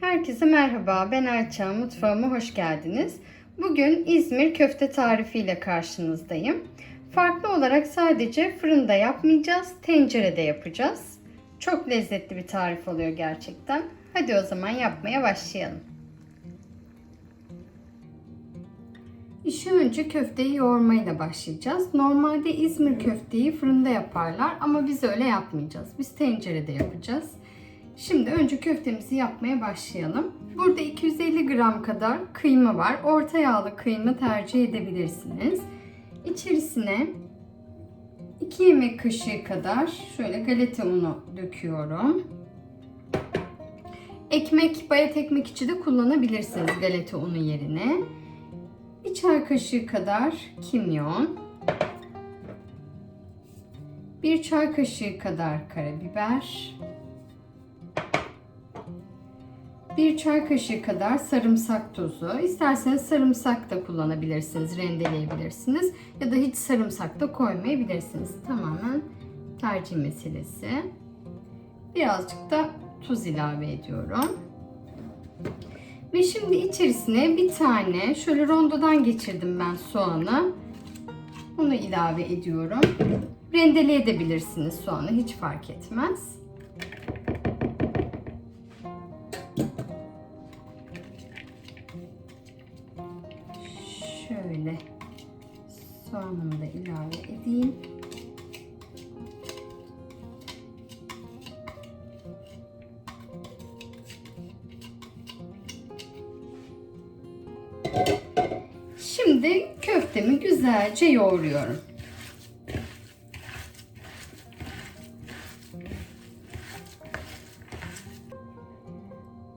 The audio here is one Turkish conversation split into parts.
Herkese merhaba, ben Ayça. Mutfağıma hoş geldiniz. Bugün İzmir köfte tarifiyle karşınızdayım. Farklı olarak sadece fırında yapmayacağız, tencerede yapacağız. Çok lezzetli bir tarif oluyor gerçekten. Hadi o zaman yapmaya başlayalım. İşe önce köfteyi yoğurmayla başlayacağız. Normalde İzmir köfteyi fırında yaparlar ama biz öyle yapmayacağız. Biz tencerede yapacağız. Şimdi önce köftemizi yapmaya başlayalım. Burada 250 gram kadar kıyma var. Orta yağlı kıyma tercih edebilirsiniz. İçerisine 2 yemek kaşığı kadar şöyle galeta unu döküyorum. Ekmek, bayat ekmek içi de kullanabilirsiniz galeta unu yerine. Bir çay kaşığı kadar kimyon. Bir çay kaşığı kadar karabiber. Bir çay kaşığı kadar sarımsak tozu. İsterseniz sarımsak da kullanabilirsiniz, rendeleyebilirsiniz. Ya da hiç sarımsak da koymayabilirsiniz. Tamamen tercih meselesi. Birazcık da tuz ilave ediyorum. Ve şimdi içerisine bir tane şöyle rondodan geçirdim ben soğanı. Bunu ilave ediyorum. Rendeleyebilirsiniz soğanı hiç fark etmez. İlave edeyim. Şimdi köftemi güzelce yoğuruyorum.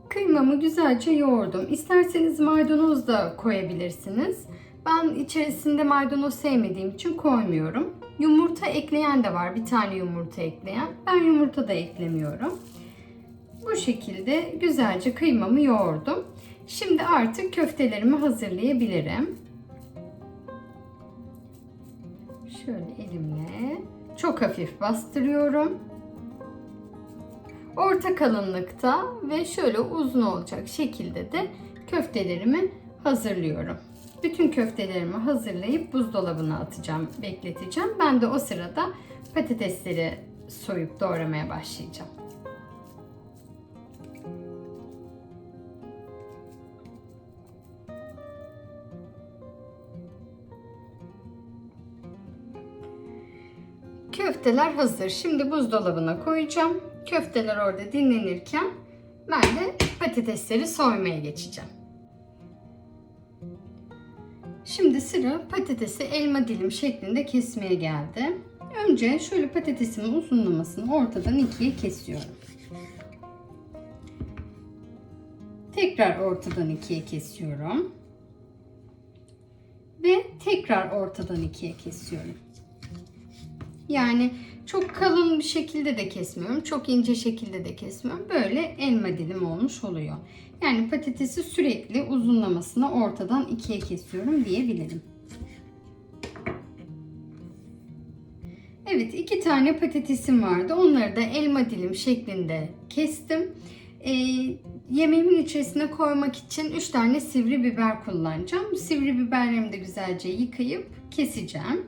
Kıymamı güzelce yoğurdum. İsterseniz maydanoz da koyabilirsiniz. Ben içerisinde maydanoz sevmediğim için koymuyorum. Yumurta ekleyen de var. Bir tane yumurta ekleyen. Ben yumurta da eklemiyorum. Bu şekilde güzelce kıymamı yoğurdum. Şimdi artık köftelerimi hazırlayabilirim. Şöyle elimle çok hafif bastırıyorum. Orta kalınlıkta ve şöyle uzun olacak şekilde de köftelerimi hazırlıyorum. Bütün köftelerimi hazırlayıp buzdolabına atacağım, bekleteceğim. Ben de o sırada patatesleri soyup doğramaya başlayacağım. Köfteler hazır. Şimdi buzdolabına koyacağım. Köfteler orada dinlenirken ben de patatesleri soymaya geçeceğim. Şimdi sıra patatesi elma dilim şeklinde kesmeye geldi. Önce şöyle patatesimin uzunlamasını ortadan ikiye kesiyorum. Tekrar ortadan ikiye kesiyorum. Ve tekrar ortadan ikiye kesiyorum. Yani çok kalın bir şekilde de kesmiyorum. Çok ince şekilde de kesmiyorum. Böyle elma dilim olmuş oluyor. Yani patatesi sürekli uzunlamasına ortadan ikiye kesiyorum diyebilirim. Evet iki tane patatesim vardı. Onları da elma dilim şeklinde kestim. Ee, yemeğimin içerisine koymak için 3 tane sivri biber kullanacağım. Sivri biberlerimi de güzelce yıkayıp keseceğim.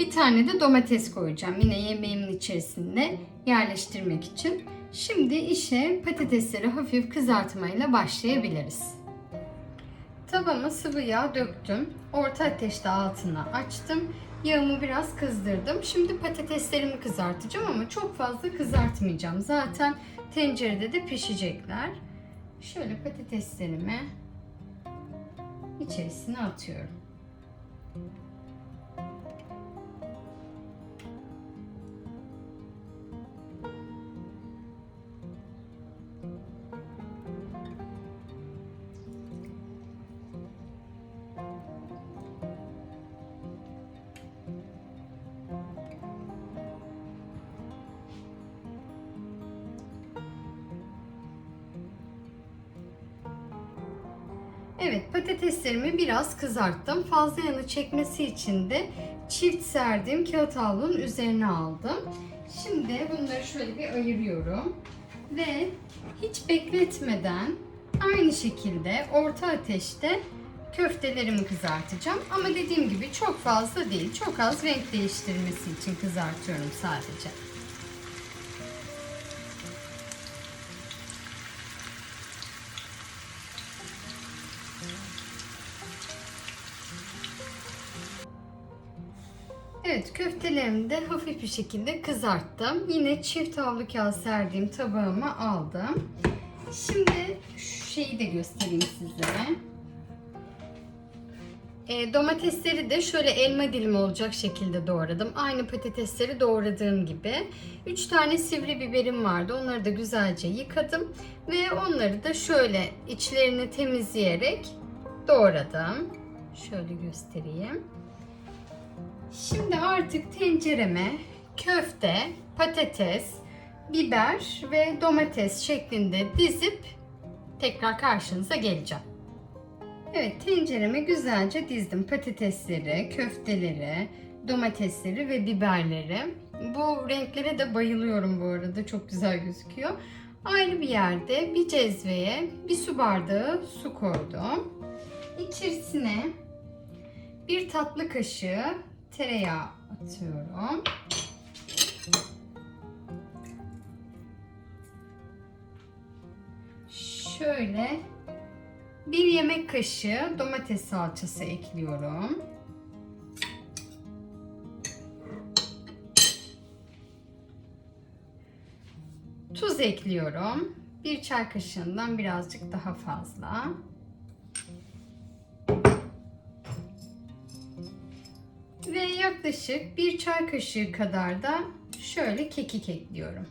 Bir tane de domates koyacağım. Yine yemeğimin içerisinde yerleştirmek için. Şimdi işe patatesleri hafif kızartmayla başlayabiliriz. Tavama sıvı yağ döktüm. Orta ateşte altına açtım. Yağımı biraz kızdırdım. Şimdi patateslerimi kızartacağım ama çok fazla kızartmayacağım. Zaten tencerede de pişecekler. Şöyle patateslerimi içerisine atıyorum. Evet patateslerimi biraz kızarttım. Fazla yanı çekmesi için de çift serdiğim kağıt havlunun üzerine aldım. Şimdi bunları şöyle bir ayırıyorum. Ve Hiç bekletmeden aynı şekilde orta ateşte köftelerimi kızartacağım. Ama dediğim gibi çok fazla değil. Çok az renk değiştirmesi için kızartıyorum sadece. Evet köftelerimi de hafif bir şekilde kızarttım. Yine çift havlu kağıt serdiğim tabağıma aldım. Şimdi şu şeyi de göstereyim sizlere. E, domatesleri de şöyle elma dilimi olacak şekilde doğradım. Aynı patatesleri doğradığım gibi. 3 tane sivri biberim vardı. Onları da güzelce yıkadım. Ve onları da şöyle içlerini temizleyerek doğradım. Şöyle göstereyim. Şimdi artık tencereme köfte, patates, biber ve domates şeklinde dizip tekrar karşınıza geleceğim. Evet tencereme güzelce dizdim patatesleri, köfteleri, domatesleri ve biberleri. Bu renklere de bayılıyorum bu arada çok güzel gözüküyor. Ayrı bir yerde bir cezveye bir su bardağı su koydum. İçerisine bir tatlı kaşığı tereyağı atıyorum. Şöyle bir yemek kaşığı domates salçası ekliyorum. Tuz ekliyorum. Bir çay kaşığından birazcık daha fazla. Yaklaşık bir çay kaşığı kadar da şöyle kekik ekliyorum.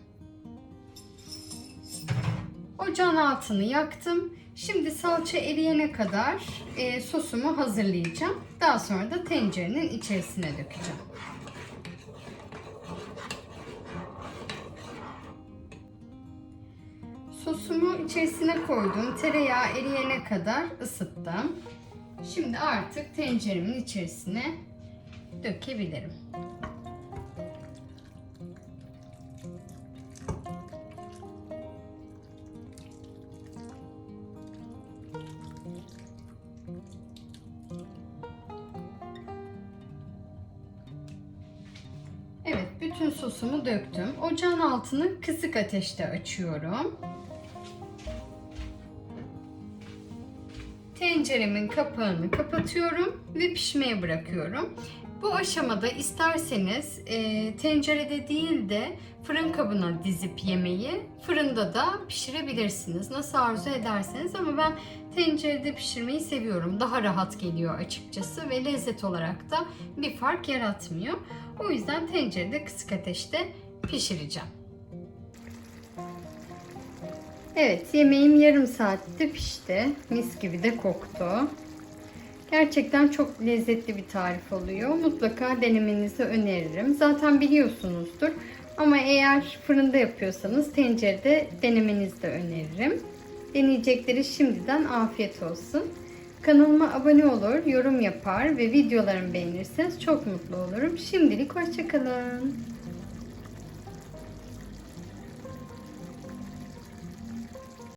Ocağın altını yaktım. Şimdi salça eriyene kadar e, sosumu hazırlayacağım. Daha sonra da tencerenin içerisine dökeceğim. Sosumu içerisine koydum. Tereyağı eriyene kadar ısıttım. Şimdi artık tenceremin içerisine dökebilirim. Evet, bütün sosumu döktüm. Ocağın altını kısık ateşte açıyorum. Tenceremin kapağını kapatıyorum ve pişmeye bırakıyorum. Bu aşamada isterseniz e, tencerede değil de fırın kabına dizip yemeği fırında da pişirebilirsiniz. Nasıl arzu ederseniz ama ben tencerede pişirmeyi seviyorum. Daha rahat geliyor açıkçası ve lezzet olarak da bir fark yaratmıyor. O yüzden tencerede kısık ateşte pişireceğim. Evet yemeğim yarım saatte pişti. Mis gibi de koktu. Gerçekten çok lezzetli bir tarif oluyor. Mutlaka denemenizi öneririm. Zaten biliyorsunuzdur. Ama eğer fırında yapıyorsanız tencerede denemenizi de öneririm. Deneyecekleri şimdiden afiyet olsun. Kanalıma abone olur, yorum yapar ve videolarımı beğenirseniz çok mutlu olurum. Şimdilik hoşçakalın.